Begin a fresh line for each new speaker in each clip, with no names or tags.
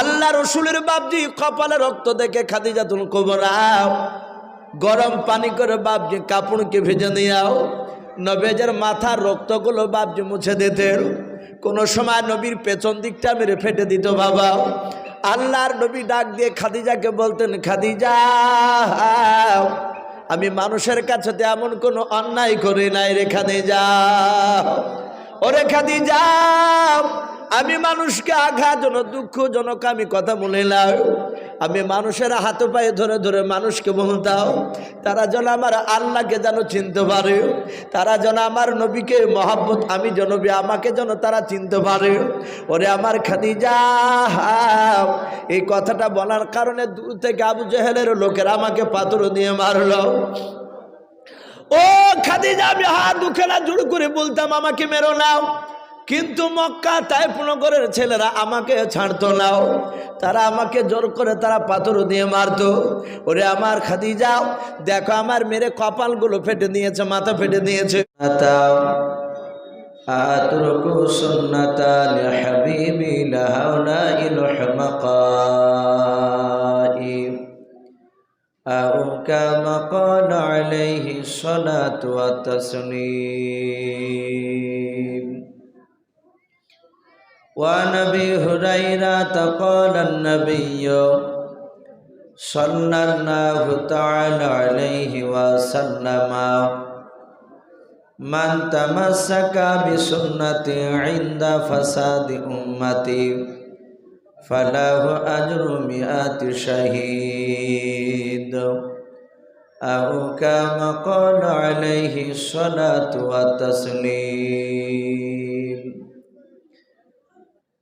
আল্লাহ রসুলের বাপজি কপালে রক্ত দেখে খাদিজাতুল কোবরাও গরম পানি করে বাপজি কাপড়কে ভেজে নিয়াও নবেজের মাথার রক্তগুলো বাপজি মুছে দিতেন কোনো সময় নবীর পেছন দিকটা মেরে ফেটে দিত বাবা। আল্লাহর নবী ডাক দিয়ে খাদিজাকে বলতেন, খাদিজা, আমি মানুষের কাছে তো এমন কোনো অন্যায় করি নাই রে খাদিজা। ওরে খাদিজা আমি মানুষকে আঘাতজনক, দুঃখজনক আমি কথা বলিলাম আমি মানুষের হাতে পায়ে ধরে ধরে মানুষকে বলতাম তারা যেন আমার আল্লাহকে যেন চিনতে পারে, তারা যেন আমার নবীকে মহাব্বত, আমি যেন আমাকে যেন তারা চিনতে পারে। ওরে আমার খাদিজা, এই কথাটা বলার কারণে দূর থেকে আবু জেহেলের লোকেরা আমাকে পাথর দিয়ে মারলো। ও খাদিজা, আমি হাত না জোর করে বলতাম, আমাকে মেরো নাও কিন্তু মক্কা তাই নগরের ছেলেরা আমাকে ছাড়তো নাও তারা আমাকে জোর করে তারা পাথর দিয়ে মারতো ওরে আমার খাদিজা দেখো আমার মেরে কপালগুলো ফেটে নিয়েছে মাথা ফেটে নিয়েছে
أترك سنة لحبيبي لهؤلاء الحمقاء أو كما قال عليه الصلاة والتسليم وعن ابي هريره قال النبي صلى الله تعالى عليه وسلم من تمسك بسنتي عند فساد امتي فله اجر مئات شهيد او كما قال عليه الصلاه والتسليم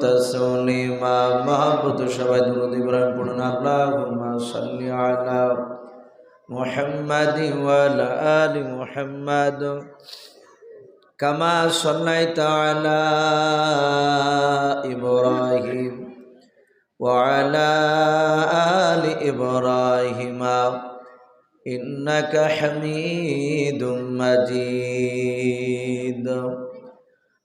تسليما محبت সবাই দুরূদ ইব্রাহিম পড়ুন আল্লাহুম্মা সাল্লি আলা محمد وعلى آل محمد كما صليت على إبراهيم وعلى آل إبراهيم إنك حميد مجيد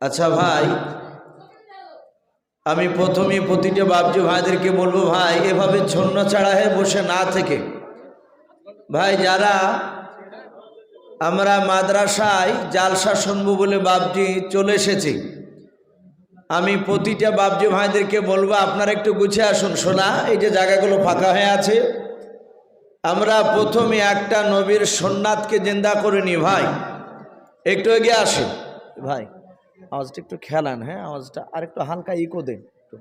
আচ্ছা ভাই, আমি প্রথমে প্রতিটা বাবজু ভাইদেরকে বলব, ভাই, এভাবে ছন্ন ছাড়া হয়ে বসে না থেকে। ভাই, যারা আমরা মাদ্রাসায় জালসা শুনব বলে বাবজি চলে এসেছি, আমি প্রতিটা বাবজি ভাইদেরকে বলব, আপনারা একটু গুছিয়ে আসুন, শোনা, এই যে জায়গাগুলো ফাঁকা হয়ে আছে। আমরা প্রথমে একটা নবীর সোননাথকে জিন্দা করে নি ভাই। একটু এগিয়ে আসুন। ভাই আওয়াজটা একটু খেলান হ্যাঁ? আওয়াজটা আর একটু হালকা ইকো দেন একটু।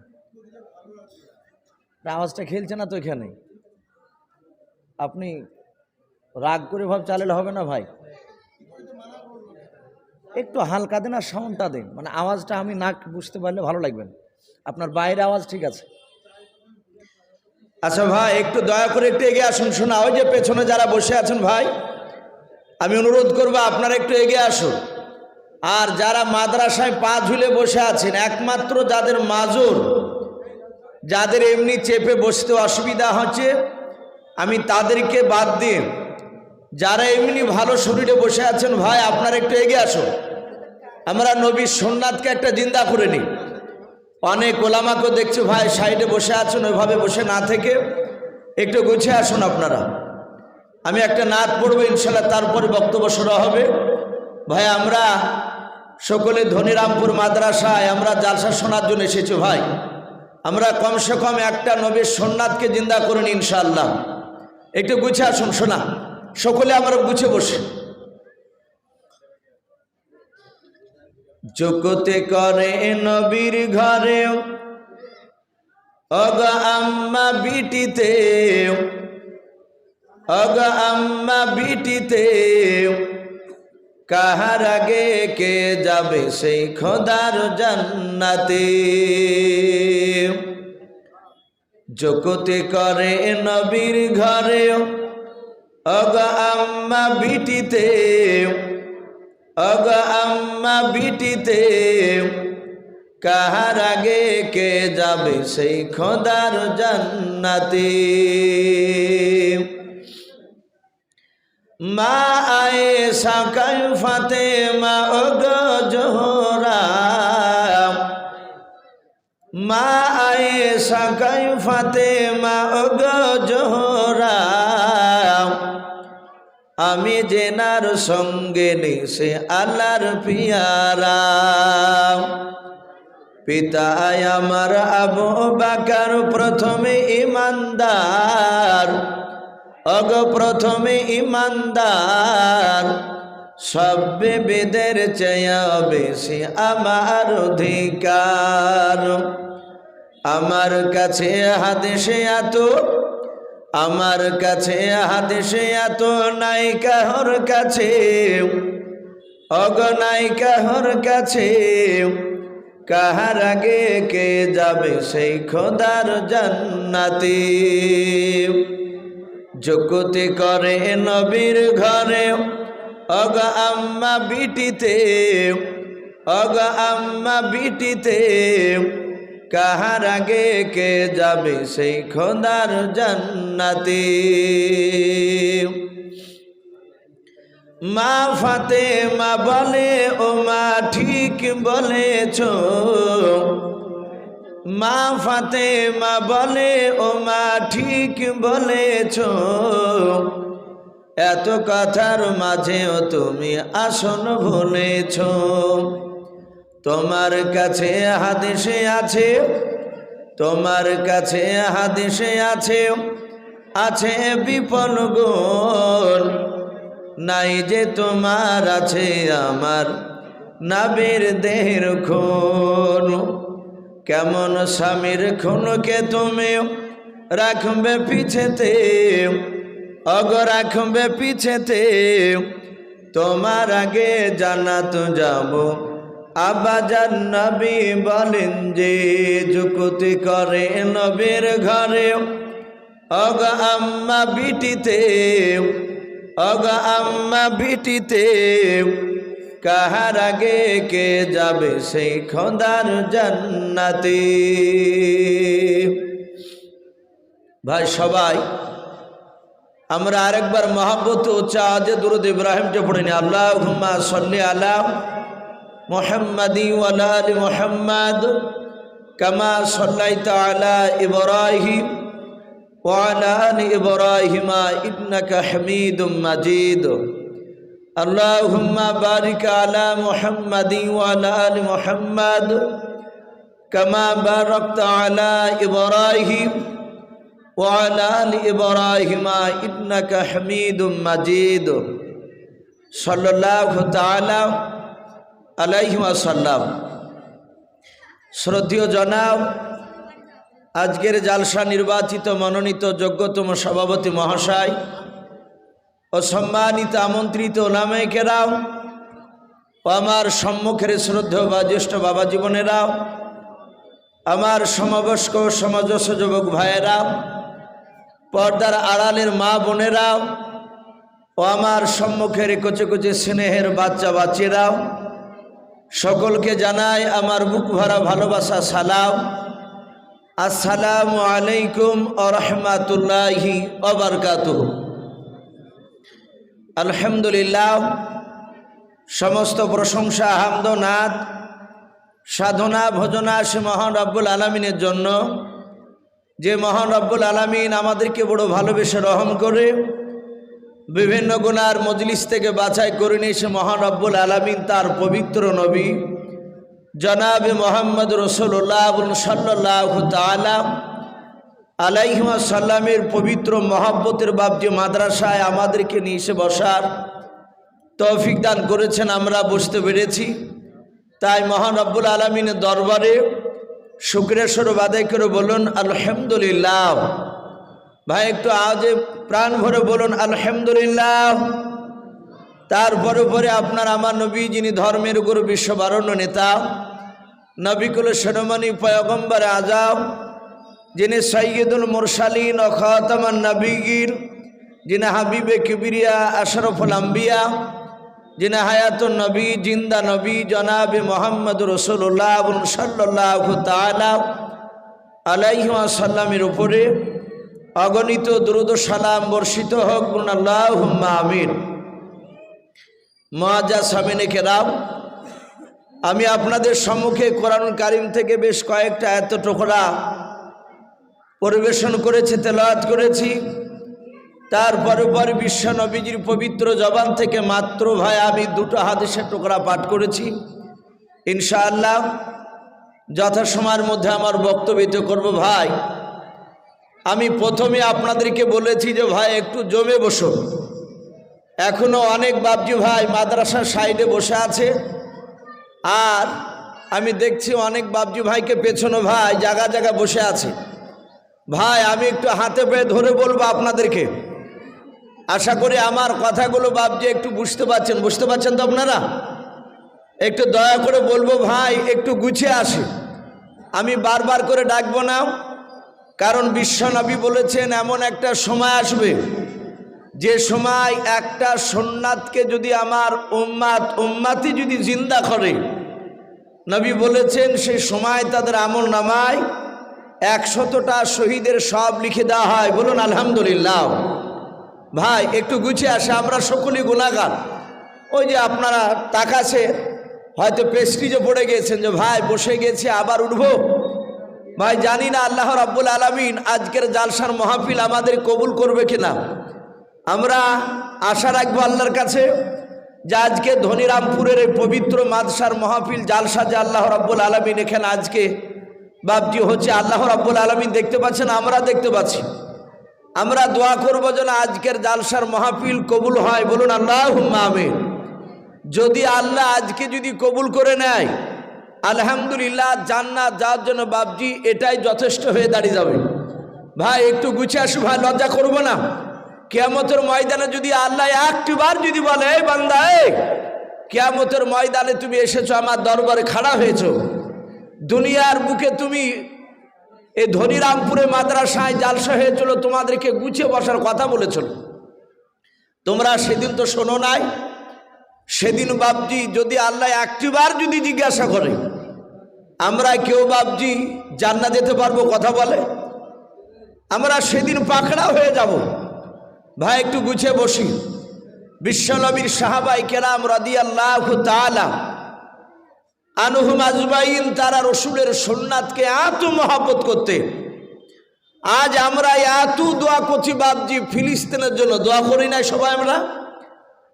আওয়াজটা খেলছে না তো এখানে। আপনি রাগ করে ভাব চালালে হবে না ভাই? একটু হালকা দেন আর সাউন্ডটা দেন। মানে আওয়াজটা আমি না বুঝতে পারলে ভালো লাগবে। আপনার বাইরে আওয়াজ ঠিক আছে। আচ্ছা ভাই, একটু দয়া করে একটু এগিয়ে আসুন, শোনা, ওই যে পেছনে যারা বসে আছেন ভাই, আমি অনুরোধ করব আপনারা একটু এগিয়ে আসুন। আর যারা মাদ্রাসায় পা ঝুলে বসে আছেন, একমাত্র যাদের মাজুর, যাদের এমনি চেপে বসতে অসুবিধা হচ্ছে, আমি তাদেরকে বাদ দিয়ে, যারা এমনি ভালো শরীরে বসে আছেন, ভাই আপনারা একটু এগিয়ে আসুন। আমরা নবীর সোমনাথকে একটা জিন্দা করে নিই। অনেক ওলামাকেও দেখছি, ভাই সাইডে বসে আছেন, ওইভাবে বসে না থেকে একটু গুছিয়ে আসুন আপনারা। আমি একটা নাচ পড়ব, ইনশাল্লাহ তারপরে বক্তব্য শুরু হবে। ভাই, আমরা সকলে ধনিরামপুর মাদ্রাসায় আমরা জালসা শোনার জন্য এসেছি ভাই। আমরা কমসে কম একটা নবীর সোননাথকে জিন্দা করুন ইনশাআল্লাহ। একটু গুছে আসুন, শোনা। সকলে আমরা গুছে বসে। জগতে করে নবীর ঘরে অগ আম্মা বিটিতে অগ আম্মা বিটিতে কাহার আগে কে যাবে সেই খোদার জান্নাতে? জগতে করে নবীর ঘরে অগ আম্মা বিটিতে অগ আম্মা বিটিতে, কাহার আগে কে যাবে সেই খোদার জান্নাতে? মা আয়ে সাকাই ফাতে মা অগ জোহরা। মা আয়ে সাকাই ফাতে মা অগ জোহরা। আমি জেনার সঙ্গে নিশে আল্লাহর পিয়ারা। পিতা আমার আবু বাকার প্রথমে ইমানদার। অগ প্রথমে ইমানদার, সব বেদের চেয়া বেশি আমার অধিকার। আমার কাছে হাদেশে এত, আমার কাছে হাদেশে এত, নাই কাহর কাছে, অগ নাই কাহর কাছে, কাহার আগে কে যাবে সেই খোদার জান্নাতি। জগতে করে নবীর ঘরে, অগ আম্মা বিটিতে, অগ আম্মা বিটিতে, কাহার আগে কে যাবে সেই খোদার জান্নাতি? মা ফাতে মা বলে ও মা ঠিক বলেছ মা ফাতে মা বলে, ও মা, ঠিক বলেছ। এত কথার মাঝেও তুমি আসন ভুলেছ। তোমার কাছে হাদিসে আছে, তোমার কাছে হাদিসে আছে আছে বিপন গুণ। নাই যে তোমার, আছে আমার নাবের দেহের খুন। কেমন স্বামীর খুনকে তুমি রাখবে পিছেতে? অগ, রাখবে পিছেতে। তোমার আগে জানাত যাব। আবাজার নবী বলেন যে, যুকুতি করে নবীর ঘরে। অগ, আম্মা বিটিতে। অগ, আম্মা বিটিতে। কাহার আগে কে যাবে সেই খোদার জান্নাতে? ভাই, সবাই, আমরা আরেকবার মহাব্বত ও চাঁদে দুরুদ ইব্রাহিমকে পড়ে আল্লাহ হুম্মা সন্নি আলাম মোহাম্মদি আলা আলী মোহাম্মদ কামা সল্লাই তালা ইবরাহিম ওয়ালা আলী ইবরাহিমা ইবনাকা হামিদ মাজিদ। اللهم بارك على محمد وعلى آل محمد كما باركت على إبراهيم وعلى آل إبراهيم إنك حميد مجيد صلى الله تعالى عليه وسلم শ্রদ্ধীয় জনাব আজকের জালসা নির্বাচিত মনোনীত যোগ্যতম সভাপতি মহাশয় ও সম্মানিত আমন্ত্রিত ওলামাই কেরাও ও আমার সম্মুখের শ্রদ্ধা বা জ্যেষ্ঠ বাবা জীবনেরাও, আমার সমবয়স্ক সমাজস্ব যুবক ভাইয়েরাও, পর্দার আড়ালের মা বোনেরাও, ও আমার সম্মুখের কচে কচে স্নেহের বাচ্চা বাচ্চারাও, সকলকে জানাই আমার বুক ভরা ভালোবাসা, সালাম। আসসালামু আলাইকুম আরহামাতুল্লাহি অবরকাত আলহামদুলিল্লাহ, সমস্ত প্রশংসা হামদনাথ সাধনা, ভজনা সে মহান রব্বুল আলমিনের জন্য। যে মহান রব্বুল আলমিন আমাদেরকে বড় ভালোবেসে রহম করে, বিভিন্ন গুণার মজলিস থেকে বাছাই করে নিয়ে সে মহান রব্বুল আলমিন তার পবিত্র নবী, জনাবে মোহাম্মদ রসুল্লাহ সাল্লাহ তালা আলাইহিমা সাল্লামের পবিত্র মহাব্বতের বাবজি মাদ্রাসায় আমাদেরকে নিয়ে এসে বসার তৌফিক দান করেছেন, আমরা বসতে পেরেছি। তাই মহান রব্বুল আলমিনের দরবারে শুক্রেশ্বর বাদাই করে বলুন, আলহামদুলিল্লাহ। ভাই, একটু আজে প্রাণ ভরে বলুন, আলহামদুলিল্লাহ। তারপরে পরে আপনার আমার নবী, যিনি ধর্মের গুরু, বিশ্ববারণ্য নেতা নবিকুল সেনমানি পয়গম্বর আজাব যিনি সৈয়দুল মুরসালিন ও খাতামান নবীগির যিনি হাবিবে কিবিরিয়া আশরফুল আম্বিয়া, যিনি হায়াতুল নবী, জিন্দা নবী, জনাবে মোহাম্মদ রসুল্লাহ সাল্লাহ তালা আলাইসাল্লামের উপরে অগণিত দ্রুত সালাম বর্ষিত হোক আল্লাহ আমিন। মহাজা সামিনে কেরাম, আমি আপনাদের সম্মুখে কোরআন কারিম থেকে বেশ কয়েকটা এত টোকরা পরিবেশন করেছি, তেলাওয়াত করেছি। তারপরে পরে বিশ্ব নবীজির পবিত্র জবান থেকে মাত্র ভাই আমি দুটো হাদিসের টুকরা পাঠ করেছি। ইনশাআল্লাহ যথাসময়ের মধ্যে আমার বক্তব্য করব, ভাই। আমি প্রথমে আপনাদেরকে বলেছি যে, ভাই, একটু জমে বসো। এখনও অনেক বাবজি ভাই মাদ্রাসার সাইডে বসে আছে। আর আমি দেখছি অনেক বাবজি ভাইকে পেছনো ভাই জায়গা জায়গা বসে আছে। ভাই, আমি একটু হাতে পেয়ে ধরে বলব আপনাদেরকে। আশা করি আমার কথাগুলো বাবজি একটু বুঝতে পারছেন। বুঝতে পারছেন তো আপনারা? একটু দয়া করে বলব ভাই, একটু গুছিয়ে আসে। আমি বারবার করে ডাকবো না, কারণ বিশ্বনবী বলেছেন, এমন একটা সময় আসবে, যে সময় একটা সোননাথকে যদি আমার উম্মাত উম্মাতি যদি জিন্দা করে। নবী বলেছেন, সেই সময় তাদের আমল নামায় একশতটা শহীদের সব লিখে দেওয়া হয়। বলুন, আলহামদুলিল্লাহ। ভাই, একটু গুছিয়ে আসে, আমরা সকলেই গুণাগার। ওই যে আপনারা তাকাছে, হয়তো পেস্টিজে পড়ে গিয়েছেন যে, ভাই, বসে গেছে, আবার উঠবো? ভাই, জানি না আল্লাহ রাব্বুল আলমিন আজকের জালসার মহাফিল আমাদের কবুল করবে কিনা। আমরা আশা রাখব আল্লাহর কাছে যে আজকে ধনিরামপুরের এই পবিত্র মাদশার মহাফিল, জালসা যে আল্লাহ রাব্বুল আলমিন এখানে আজকে বাপজি হচ্ছে আল্লাহ রাব্বুল আলমিন, দেখতে পাচ্ছেন? আমরা দেখতে পাচ্ছি। আমরা দোয়া করব যেন আজকের জালসার মহাফিল কবুল হয়। বলুন আল্লাহ আমিন। যদি আল্লাহ আজকে যদি কবুল করে নেয়, আলহামদুলিল্লাহ জান্নাত যাওয়ার জন্য বাপজি এটাই যথেষ্ট হয়ে দাঁড়িয়ে যাবে। ভাই, একটু গুছিয়ে আসু ভাই, লজ্জা করব না। কেয়ামতের ময়দানে যদি আল্লাহ একটিবার যদি বলে বান্দা কেয়ামতের ময়দানে তুমি এসেছ, আমার দরবারে খাড়া হয়েছো। দুনিয়ার বুকে তুমি এই ধনিরামপুরে মাদ্রাসায় জালসা হয়েছিল, তোমাদেরকে গুছিয়ে বসার কথা বলেছিল। তোমরা সেদিন তো শোনো নাই, সেদিন বাবজি যদি আল্লাহ একটিবার যদি জিজ্ঞাসা করে, আমরা কেউ বাবজি জান্না যেতে পারব কথা বলে? আমরা সেদিন পাখড়া হয়ে যাব। ভাই, একটু গুছিয়ে বসি। বিশ্বনবীর সাহাবাই কেরাম রাদি আল্লাহ তালা আনুহুম আজমাইন, তারা রসুলের সোননাথকে এত মহাব্বত করতে আজ আমরা এত দোয়া করছি বাবজি ফিলিস্তিনের জন্য। দোয়া করি নাই সবাই আমরা?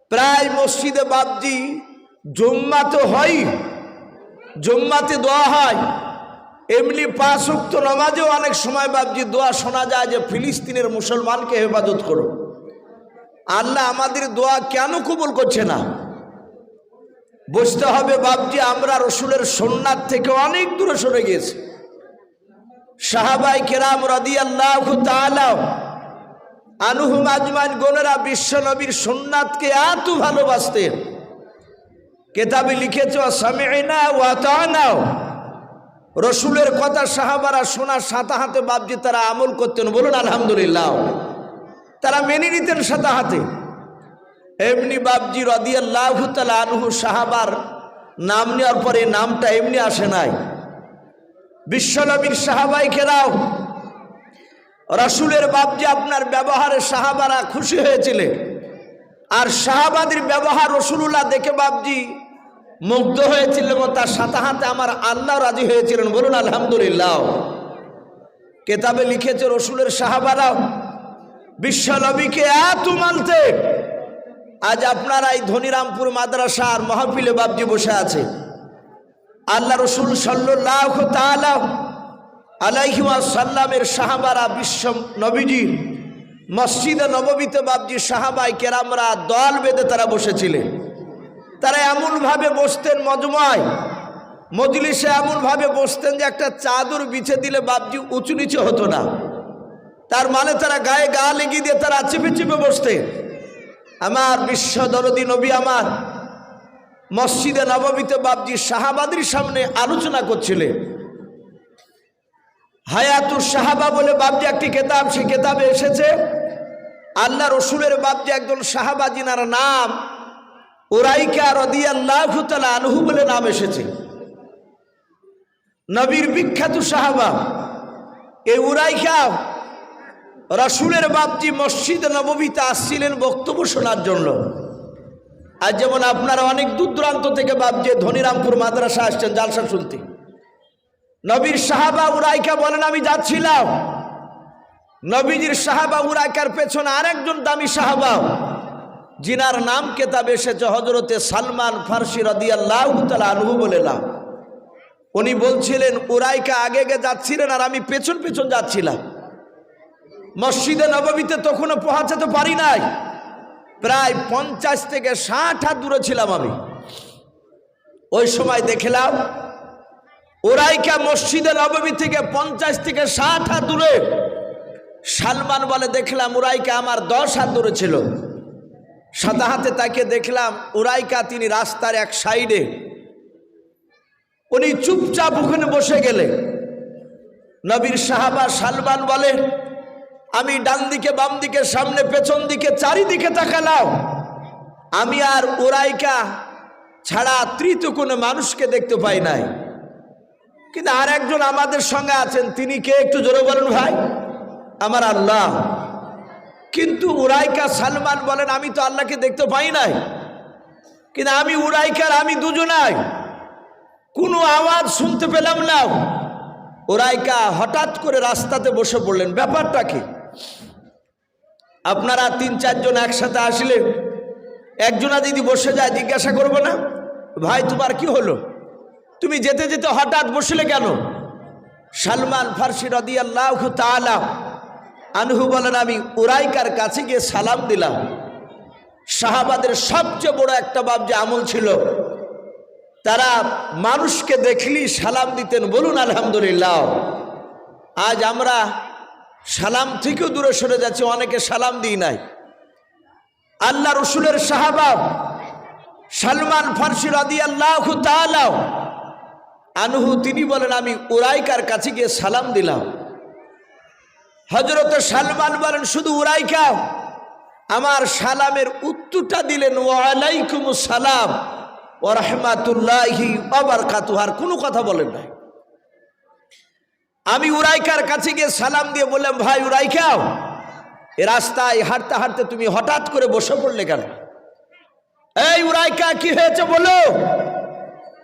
প্রায় মসজিদে বাবজি জুম্মা তো হয়, জুম্মাতে দোয়া হয়। এমনি পাঁচ উক্ত নমাজেও অনেক সময় বাবজি দোয়া শোনা যায় যে, ফিলিস্তিনের মুসলমানকে হেফাজত করো। আল্লাহ আমাদের দোয়া কেন কবুল করছে না? বুঝতে হবে বাবজি আমরা রসুলের সোননাথ থেকে অনেক দূরে সরে গেছি সাহাবাই কেরাম রদি আল্লাহ আনুহুম আজমান গোনেরা বিশ্ব নবীর সোননাথকে এত ভালোবাসতেন। কেতাবে লিখেছ, সামেনা ওয়াতানাও রসুলের কথা সাহাবারা শোনার সাথে হাতে বাবজি তারা আমল করতেন, বলুন আলহামদুলিল্লাহ। তারা মেনে নিতেন সাথে হাতে। এমনি বাবজি রদিয়াল্লাহ তালা আনহু সাহাবার নাম নেওয়ার পরে নামটা এমনি আসে নাই। বিশ্বনবীর সাহাবাই খেরাও রসুলের বাবজি আপনার ব্যবহারে সাহাবারা খুশি হয়েছিলেন। আর সাহাবাদের ব্যবহার রসুল্লাহ দেখে বাবজি মুগ্ধ হয়েছিলেন এবং তার সাথে হাতে আমার আল্লাহ রাজি হয়েছিলেন। বলুন, আলহামদুলিল্লাহ। কেতাবে লিখেছে রসুলের সাহাবারাও বিশ্বনবীকে এত মানতে
আজ আপনারা এই ধনিরামপুর মাদ্রাসার মহাপিলে বাবজি বসে আছে। আল্লাহ রসুল সাল্লাহ আলাইহিমা সাল্লামের সাহাবারা বিশ্ব নবীজি মসজিদে নবমীতে বাবজি সাহাবাই কেরামরা দল বেঁধে তারা বসেছিলেন তারা এমনভাবে বসতেন মজময়, মজলিসে এমনভাবে বসতেন যে একটা চাদর বিছে দিলে বাবজি উঁচু নিচে হতো না। তার মানে তারা গায়ে গা লেগে দিয়ে তারা চেপে চেপে বসতেন। আমার বিশ্ব দরদি নবী আমার মসজিদে নবমীতে বাবজি সাহাবাদের সামনে আলোচনা করছিলেন। হায়াতুর সাহাবা বলে বাবজি একটি কেতাব সে কেতাবে এসেছে, আল্লাহ রসুলের বাবজি একজন সাহাবা জিনার নাম ওরাইকা রদি আল্লাহ আনহু বলে নাম এসেছে। নবীর বিখ্যাত সাহাবা, এই উরাইকা রসুলের বাপজি মসজিদ নবমীতে আসছিলেন বক্তব্য শোনার জন্য। আর যেমন আপনারা অনেক দূর দূরান্ত থেকে বাপজে ধনিরামপুর মাদ্রাসা আসছেন জালসা শুনতে। নবীর সাহাবা উরাইকা বলেন, আমি যাচ্ছিলাম। নবীজির সাহাবা উরাইকার পেছনে আরেকজন দামি সাহাবা জিনার নাম কেতাব এসেছে হজরতে সালমান ফার্সি রদিয়াল্লাহ আনহু বলে উনি বলছিলেন, উরাইকা আগে গে যাচ্ছিলেন আর আমি পেছন পেছন যাচ্ছিলাম। মসজিদে নবমীতে তখনও পৌঁছাতে পারি নাই। প্রায় পঞ্চাশ থেকে ষাট হাত দূরে ছিলাম আমি। ওই সময় দেখলাম, ওরাইকা মসজিদে নবমী থেকে পঞ্চাশ থেকে ষাট হাত দূরে। সালমান বলে, দেখলাম ওরাইকা আমার দশ হাত দূরে ছিল। সাদা হাতে তাকে দেখলাম ওরাইকা তিনি রাস্তার এক সাইডে। উনি চুপচাপ ওখানে বসে গেলে নবীর সাহাবা সালমান বলে আমি ডান দিকে, বাম দিকে, সামনে, পেছন দিকে, চারিদিকে তাকালাম। আমি আর ওরাইকা ছাড়া তৃতীয় কোনো মানুষকে দেখতে পাই নাই। কিন্তু আর একজন আমাদের সঙ্গে আছেন, তিনি কে? একটু জোরে বলেন ভাই। আমার আল্লাহ। কিন্তু উরাইকা সালমান বলেন, আমি তো আল্লাহকে দেখতে পাই নাই। কিন্তু আমি উরাইকার, আমি দুজনাই। কোনো আওয়াজ শুনতে পেলাম না। ওরাইকা হঠাৎ করে রাস্তাতে বসে পড়লেন। ব্যাপারটা কি? আপনারা তিন, চারজন একসাথে আসলে, একজনা যদি বসে যায় জিজ্ঞাসা করব না, ভাই, তোমার কি হলো? তুমি যেতে যেতে হঠাৎ বসলে কেন? সালমান ফার্সি রদি আল্লাহ আনহু বলেন, আমি উরাইকার কাছে গিয়ে সালাম দিলাম। শাহাবাদের সবচেয়ে বড় একটা বাব যে আমল ছিল, তারা মানুষকে দেখলি সালাম দিতেন, বলুন আলহামদুলিল্লাহ। আজ আমরা সালাম থেকেও দূরে সরে যাচ্ছে, অনেকে সালাম দিই নাই। আল্লাহ রসুলের সাহাবাব সালমান ফার্সি রাদি আল্লাহ আনহু, তিনি বলেন, আমি উরাইকার কাছে গিয়ে সালাম দিলাম। হজরত সালমান বলেন, শুধু উরাইকা, আমার সালামের উত্তরটা দিলেন ওয়ালাইকুম সালাম ও রহমাতুল্লাহি আবার কাতুহার কোনো কথা বলেন নাই। আমি উরাইকার কাছে গিয়ে সালাম দিয়ে বললাম, ভাই উরাইকাও, এ রাস্তায় হাঁটতে হাঁটতে তুমি হঠাৎ করে বসে পড়লে কেন? এই উরাইকা, কি হয়েছে বলো?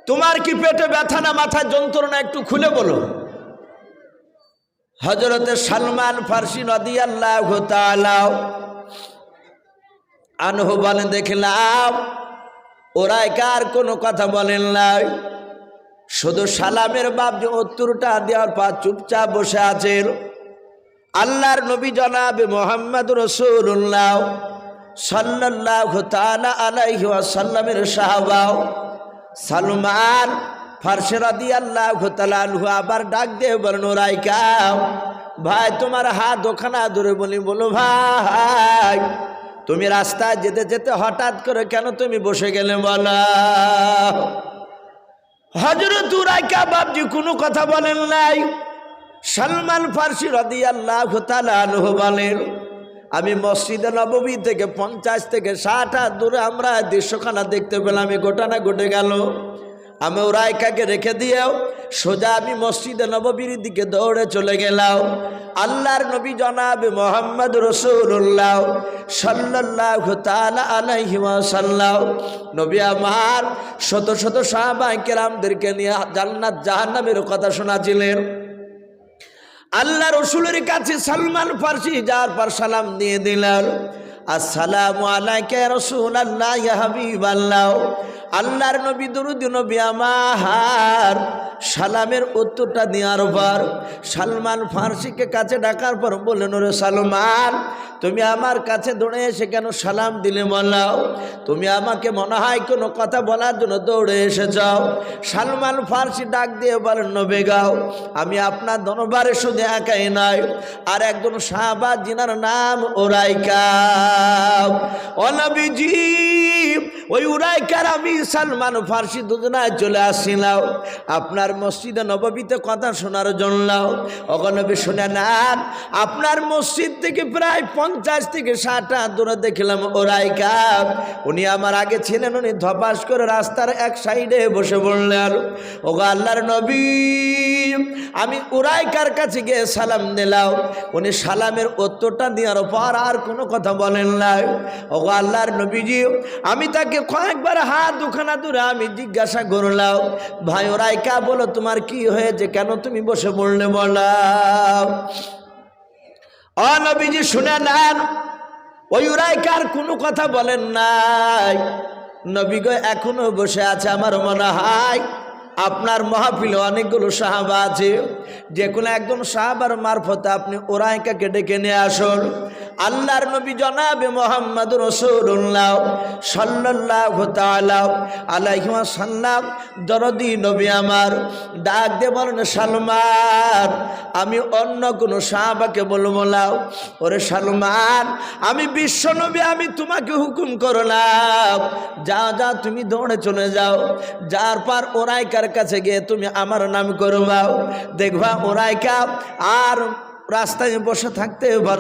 তোমার কি পেটে ব্যথা না মাথায় যন্ত্রণা একটু খুলে বলো? হজরতে সালমান ফার্সি নদী আল্লাহ আনহু বলে দেখলাম ওরাই কার কোনো কথা বলেন নাই। শুধু সালামের বাপ যে উত্তরটা দেওয়ার পর চুপচাপ বসে আছেন। আল্লাহর নবী জনাবে মোহাম্মদ রসুল্লাহ সাল্লাহ তালা আলাইহি সাল্লামের সাহাবাও সালমান ফার্সেরাদি আল্লাহ তালু আবার ডাক দিয়ে বলেন ওরাই কাও ভাই, তোমার হাত ওখানা ধরে বলি। বলো, ভাই, তুমি রাস্তায় যেতে যেতে হঠাৎ করে কেন তুমি বসে গেলে? বলা। হজরত উরাইকা বাবজি কোনো কথা বলেন নাই। সালমান ফার্সি রদি আল্লাহ বলেন, আমি মসজিদে নবমী থেকে পঞ্চাশ থেকে ষাট হাত দূরে আমরা দৃশ্যখানা দেখতে পেলাম ঘটনা ঘটে গেল। আমি ওরাইকাকে রেখে দিয়েও সোজা আমি মসজিদে নববীর দিকে দৌড়ে চলে গেলাম। আল্লাহর নবী জনাবে মোহাম্মদ রসুল্লাহ সাল্লাহ তালা আলাইহিমাসাল্লাহ নবী আমার শত শত সাহাবাই নিয়ে জান্নাত জাহান্নামের কথা শোনাছিলেন। আল্লাহ রসুলের কাছে সালমান ফার্সি যার পর সালাম দিয়ে দিলেন। আসসালামু আলাইকা রাসূলুল্লাহ ইয়া হাবিবাল্লাহ। আল্লাহর নবী, দরুদ নবী আমার। সালামের উত্তরটা দেওয়ার পর সালমান ফার্সিকে কাছে ডাকার পর বললেন, ওরে সালমান তুমি আমার কাছে দৌড়ে এসে কেন সালাম দিলে বলাও তুমি আমাকে মনে হয় কোনো কথা বলার জন্য দৌড়ে এসেছ সালমান ফার্সি ডাক দিয়ে বলেন, নবে গাও, আমি আপনার দনবারে শুধু একাই নয় আর একজন সাহাবা জিনার নাম ওরাইকা ওই উরাইকার আমি সালমান ফার্সি দুজনায় চলে আসছিলাম আপনার মসজিদে নববীতে কথা শোনার জন্য। অগনবী শুনে নেন, আপনার মসজিদ থেকে প্রায় পঞ্চাশ থেকে ষাট হাত দূরে দেখলাম ওরাইকা উনি আমার আগে ছিলেন, উনি ধপাস করে রাস্তার এক সাইডে বসে বললেন, ওগো আল্লাহর নবী, আমি উরাইকার কাছে গিয়ে সালাম দিলাম। উনি সালামের উত্তরটা দেওয়ার পর আর কোনো কথা বলেন না ওগো আল্লাহর নবীজি, আমি তাকে কয়েকবার হাত দুখানা দূরে আমি জিজ্ঞাসা করলাম, ভাই ওরাইকা বলো তোমার কি হয়েছে? কেন তুমি বসে বললে বলাও অ নবীজি শুনে নেন, ওই উরাইকার কোনো কথা বলেন নাই। নবী গো, এখনও বসে আছে আমার মনে হয়, আপনার মহাফিলে অনেকগুলো সাহাবা আছে। যে কোনো একজন সাহাবার মারফতে আপনি ওরাইকাকে ডেকে নিয়ে আসুন। আল্লাহর নবী জনাবে মোহাম্মদ রসুল্লাহ সাল্লাহ আলাইহি সাল্লাম দরদি নবী আমার, ডাক দিয়ে বলেন, সালমান, আমি অন্য কোনো সাহাবাকে বলব নাও ওরে সালমান, আমি বিশ্ব নবী, আমি তোমাকে হুকুম করলাম। যা যা তুমি দৌড়ে চলে যাও। যার পর ওরাইকার কাছে গিয়ে তুমি আমার নাম করবাও। দেখবা ওরাইকা আর রাস্তায় বসে থাকতে পার